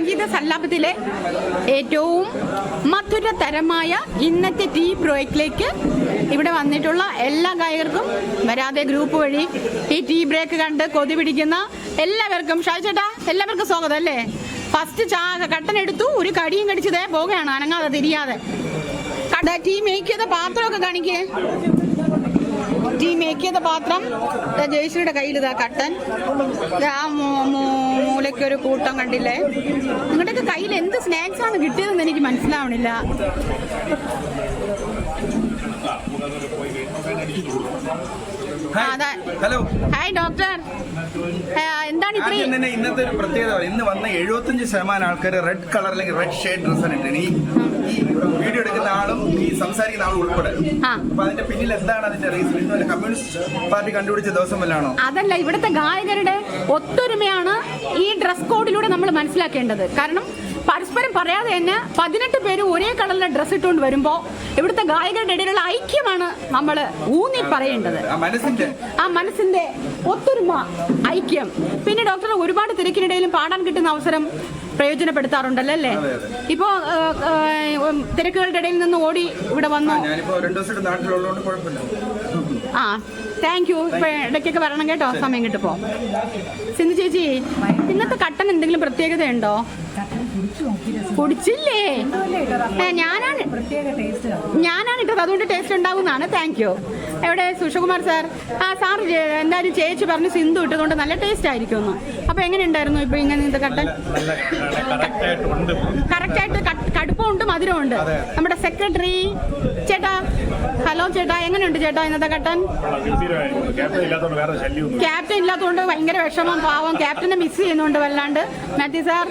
സംഗീത സല്ലാപത്തിലെ ഏറ്റവും മധുരതരമായ ഇന്നത്തെ ടീ ബ്രേക്കിലേക്ക് ഇവിടെ വന്നിട്ടുള്ള എല്ലാ ഗായകർക്കും വരാതെ ഗ്രൂപ്പ് വഴി ഈ ടീ ബ്രേക്ക് കണ്ട് കൊതി പിടിക്കുന്ന എല്ലാവർക്കും ഷായിച്ചേട്ടാ എല്ലാവർക്കും സ്വാഗതം അല്ലേ? ഫസ്റ്റ് ചാ കട്ടൻ എടുത്തു ഒരു കടിയും കടിച്ചതേ പോകുകയാണ് അനങ്ങാതെ തിരിയാതെ. കട ടീ ചെയ്ത പാത്രമൊക്കെ കാണിക്കേ. ടീ മേക്ക് ചെയ്ത പാത്രം ജയശ്രീയുടെ കയ്യിൽ ഇതാ കട്ടൻ. ആ മൂലയ്ക്ക് ഒരു കൂട്ടം കണ്ടില്ലേ? നിങ്ങളുടെയൊക്കെ കയ്യിൽ എന്ത് സ്നാക്സ് ആണ് കിട്ടിയതെന്ന് എനിക്ക് മനസ്സിലാവണില്ല. ഹലോ ഹായ് ഡോക്ടർ എന്താണ് ഇത്രയും തന്നെ ഇന്നത്തെ ഒരു പ്രത്യേകത ഇന്ന് വന്ന എഴുപത്തഞ്ച് ശതമാനം ആൾക്കാർ റെഡ് കളർ അല്ലെങ്കിൽ റെഡ് ഷെയ്ഡ് ഡ്രസ്സാണ് ഇട്ടത് ഈ വീഡിയോ എടുക്കുന്ന ആളും ഈ സംസാരിക്കുന്ന ആളും ഉൾപ്പെടെ. അപ്പൊ അതിന്റെ പിന്നിൽ എന്താണ് അതിന്റെ റീസൺ ഇന്ന് കമ്മ്യൂണിസ്റ്റ് പാർട്ടി കണ്ടുപിടിച്ച ദിവസം വല്ലാണോ? അതല്ല ഇവിടുത്തെ ഗായകരുടെ ഒത്തൊരുമയാണ് ഈ ഡ്രസ് കോഡിലൂടെ നമ്മൾ മനസ്സിലാക്കേണ്ടത്. കാരണം പരസ്പരം പറയാതെ തന്നെ പതിനെട്ട് പേര് ഒരേ കളറിലെ ഡ്രസ് ഇട്ടുകൊണ്ട് വരുമ്പോൾ ഇവിടുത്തെ ഗായകരുടെ ഇടയിലുള്ള ഐക്യമാണ് നമ്മൾ ഊന്നി പറയേണ്ടത്. ആ മനസ്സിന്റെ. ആ മനസ്സിന്റെ ഒത്തൊരുമ ഐക്യം. പിന്നെ ഡോക്ടർ ഒരുപാട് തിരക്കിനിടയിലും പാടാൻ കിട്ടുന്ന അവസരം പ്രയോജനപ്പെടുത്താറുണ്ടല്ലോ അല്ലേ. ഇപ്പോ തിരക്കുകളുടെ ഇടയിൽ നിന്ന് ഓടി ഇവിടെ വന്നു. ആ താങ്ക് യു ഇപ്പൊ ഇടയ്ക്കൊക്കെ വരണം കേട്ടോ സമയം കിട്ടുമ്പോ. സിന്ധു ചേച്ചി ഇന്നത്തെ കട്ടൻ എന്തെങ്കിലും പ്രത്യേകത ഉണ്ടോ കുടിച്ചില്ലേ? ഞാനാണ് ഞാനാണ് ഇട്ടത്. അതുകൊണ്ട് ടേസ്റ്റ് ഉണ്ടാവുന്നതാണ്. താങ്ക് യു എവിടെ? സുഷകുമാർ സാർ ആ സാർ എന്തായാലും ചേച്ചി പറഞ്ഞ് സിന്ധു ഇട്ടതുകൊണ്ട് നല്ല ടേസ്റ്റ് ആയിരിക്കും ഒന്ന് അപ്പൊ എങ്ങനെ ഉണ്ടായിരുന്നു ഇപ്പൊ ഇങ്ങനെ ഇന്നത്തെ കട്ടൻ? കറക്റ്റ് മധുരമുണ്ട്. നമ്മുടെ സെക്രട്ടറി ചേട്ടാ ഹലോ ചേട്ടാ എങ്ങനെയുണ്ട് ചേട്ടാ ഇന്നത്തെ കട്ടൻ ക്യാപ്റ്റൻ ഇല്ലാത്തതുകൊണ്ട് ഭയങ്കര വിഷമം പാവം. ക്യാപ്റ്റനെ മിസ് ചെയ്യുന്നുണ്ട് വല്ലാണ്ട്. മാത്യു സാർ.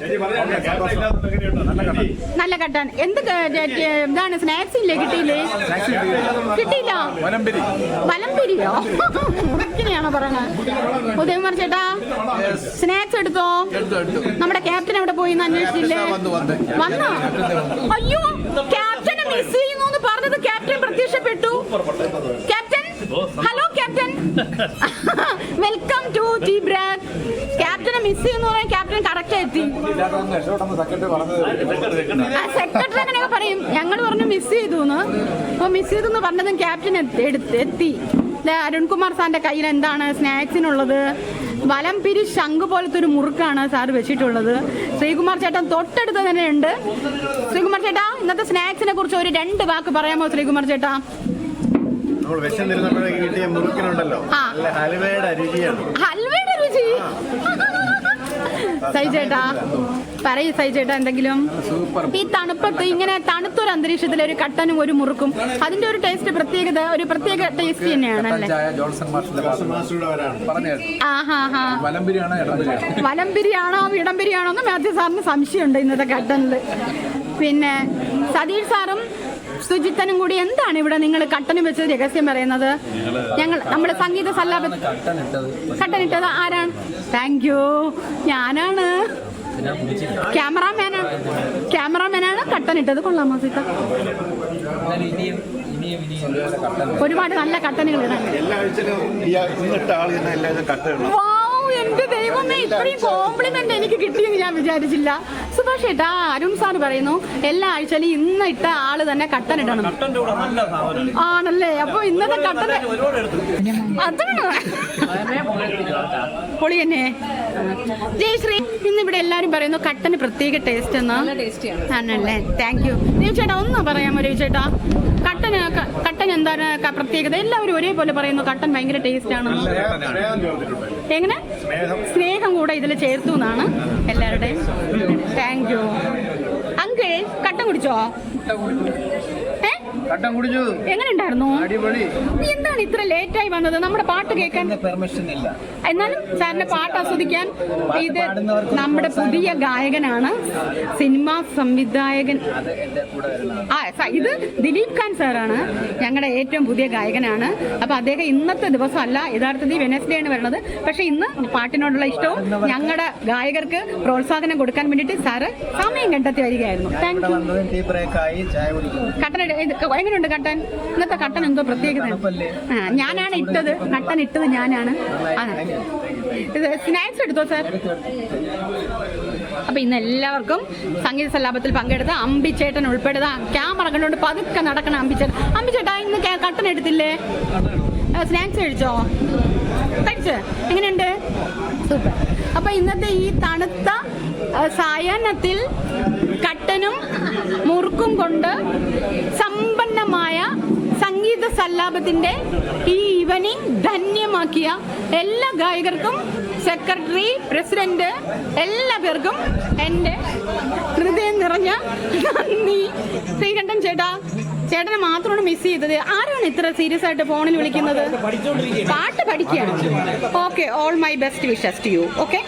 നല്ല കട്ടൻ എന്ത് ഇതാണ് സ്നാക്സ് ഇല്ലേ കിട്ടിയില്ലേ? കിട്ടിയില്ല. വലംപിരിയോ ഇങ്ങനെയാണോ പറയണത് ഉദയകുമാർ ചേട്ടാ സ്നാക്സ് എടുത്തോ? നമ്മുടെ ക്യാപ്റ്റൻ അവിടെ പോയി എന്ന് അന്വേഷിച്ചില്ലേ? വന്നോ? അയ്യോ ക്യാപ്റ്റനെ മിസ് ചെയ്യുന്നു എന്ന് പറഞ്ഞത് ക്യാപ്റ്റൻ പ്രത്യക്ഷപ്പെട്ടു. Captain hello captain welcome to T ബ്രാക്ക് ക്യാപ്റ്റനെ മിസ് ചെയ്യുന്നു പറഞ്ഞാൽ ക്യാപ്റ്റൻ കറക്റ്റ് എത്തി. സെക്രട്ടറി അങ്ങനെയൊക്കെ പറയും. ഞങ്ങൾ പറഞ്ഞു മിസ് ചെയ്തു എന്ന്. അപ്പൊ മിസ് ചെയ്തു എന്ന് പറഞ്ഞതും ക്യാപ്റ്റൻ എത്തി- അരുൺകുമാർ സാറിന്റെ കയ്യിൽ എന്താണ് സ്നാക്സിനുള്ളത്? വലം പിരി ശംഖ് പോലത്തെ ഒരു മുറുക്കാണ് സാർ വെച്ചിട്ടുള്ളത്. ശ്രീകുമാർ ചേട്ടൻ തൊട്ടടുത്ത് തന്നെ ഉണ്ട് ശ്രീകുമാർ ചേട്ടാ ഇന്നത്തെ സ്നാക്സിനെ കുറിച്ച് ഒരു രണ്ട് വാക്ക് പറയാമോ ശ്രീകുമാർ ചേട്ടാ? ഹൽവയുടെ രുചി? സൈചേട്ടാ പറയൂ സൈജേട്ടാ എന്തെങ്കിലും. ഈ തണുപ്പത്ത് ഇങ്ങനെ തണുത്തൊരു അന്തരീക്ഷത്തിൽ ഒരു കട്ടനും ഒരു മുറുക്കും അതിന്റെ ഒരു ടേസ്റ്റ് പ്രത്യേകത ഒരു പ്രത്യേക ടേസ്റ്റ് തന്നെയാണ് വലംപിരിയാണോ ഇടംപിരിയാണോ വലംപിരിയാണോ ഇടംപിരിയാണോ എന്ന് മാത്യു സാറിന് സംശയമുണ്ട് ഇന്നത്തെ കട്ടനിൽ പിന്നെ സതീഷ് സാറും സുജിത്തനും കൂടി എന്താണ് ഇവിടെ നിങ്ങൾ കട്ടനും വെച്ച് രഹസ്യം പറയുന്നത്? ഞങ്ങൾ നമ്മുടെ സംഗീത സല്ലാപ കട്ടനിട്ടത് ആരാണ്? താങ്ക് യു ഞാനാണ്. ക്യാമറാമാനാണ് ക്യാമറാമാനാണ് കട്ടനിട്ടത് കൊള്ളാമോ സീത്ത ഒരുപാട് നല്ല കട്ടനുകൾ എന്റെ ദൈവമേ ഇത്രയും കോംപ്ലിമെന്റ് എനിക്ക് കിട്ടിയെന്ന് ഞാൻ വിചാരിച്ചില്ല. സുഭാഷ് ഏട്ടാ അരുൺ സാർ പറയുന്നു എല്ലാ ആഴ്ചയിലും ഇന്ന് ഇട്ട ആൾ തന്നെ കട്ടൻ ഇടണം. ആണല്ലേ? അപ്പൊ ഇന്നത്തെ കട്ടൻ അതാണ് പൊളി തന്നെ ജയശ്രീ ഇന്ന് ഇവിടെ എല്ലാരും പറയുന്നു കട്ടന് പ്രത്യേക ടേസ്റ്റ് എന്ന്. ആണല്ലേ? താങ്ക് യു രവിചേട്ടാ ചേട്ടാ ഒന്ന് പറയാമോ രവി ചേട്ടാ. കട്ടന് കട്ടൻ എന്താണ് പ്രത്യേകത? എല്ലാവരും ഒരേപോലെ പറയുന്നു കട്ടൻ ഭയങ്കര ടേസ്റ്റ് ആണ് എങ്ങനെ? സ്നേഹം. കൂടെ ഇതിൽ ചേർത്തു എന്നാണ് എല്ലാവരുടെയും. താങ്ക് യു അങ്കിൾ കട്ടൻ കുടിച്ചോ? കട്ടൻ കുടിച്ചു. എങ്ങനെ ഉണ്ടായിരുന്നു അടിപൊളി. എന്താണ് ഇത്ര ലേറ്റ് ആയി വന്നത്? നമ്മുടെ പാട്ട് കേൾക്കാൻ പെർമിഷൻ ഇല്ല. എന്നാലും സാറിന്റെ പാട്ട് ആസ്വദിക്കാൻ ഇത് നമ്മുടെ പുതിയ ഗായകനാണ് സിനിമാ സംവിധായകൻ. ആ ഇത് ദിലീപ് ഖാൻ സാറാണ് ഞങ്ങളുടെ ഏറ്റവും പുതിയ ഗായകനാണ്. അപ്പൊ അദ്ദേഹം ഇന്നത്തെ ദിവസം അല്ല യഥാർത്ഥത്തിൽ വെനസ്ഡേ ആണ് വരുന്നത്. പക്ഷെ ഇന്ന് പാട്ടിനോടുള്ള ഇഷ്ടവും ഞങ്ങളുടെ ഗായകർക്ക് പ്രോത്സാഹനം കൊടുക്കാൻ വേണ്ടിയിട്ട് സാറ് സമയം കണ്ടെത്തി വരികയായിരുന്നു. കട്ടൻ എങ്ങനെയുണ്ട് കട്ടൻ? ഇന്നത്തെ കട്ടൻ എന്തോ പ്രത്യേകത ഞാനാണ് ഇട്ടത്. കട്ടൻ ഇട്ടത് ഞാനാണ്. ഇത് സ്നാക്സ് എടുത്തോ സാർ? അപ്പൊ ഇന്ന് എല്ലാവർക്കും സംഗീത സല്ലാപത്തിൽ പങ്കെടുത്ത അമ്പിച്ചേട്ടൻ ഉൾപ്പെടുന്ന ക്യാമറ കണ്ടുകൊണ്ട് പതുക്കെ നടക്കണ അമ്പിച്ചേട്ടൻ. അമ്പിച്ചേട്ടാ ഇന്ന് കട്ടൻ എടുത്തില്ലേ? സ്നാക്സ് കഴിച്ചോ? കഴിച്ച്? എങ്ങനെയുണ്ട്? സൂപ്പർ. അപ്പൊ ഇന്നത്തെ ഈ തണുത്ത സായാഹ്നത്തിൽ കട്ടനും മുറുക്കും കൊണ്ട് സമ്പന്നമായ സംഗീത സല്ലാപത്തിന്റെ ഈ ഈവനിങ് ധന്യമാക്കിയ എല്ലാ ഗായകർക്കും സെക്രട്ടറി പ്രസിഡന്റ് എല്ലാ പേർക്കും എന്റെ ഹൃദയം നിറഞ്ഞ നന്ദി. ശ്രീകണ്ഠൻ ചേട്ടാ ചേട്ടനെ മാത്രമാണ് മിസ് ചെയ്തത്. ആരാണ് ഇത്ര സീരിയസ് ആയിട്ട് ഫോണിൽ വിളിക്കുന്നത്? പാട്ട് പഠിക്കുകയാണ്. Okay all my best wishes to you okay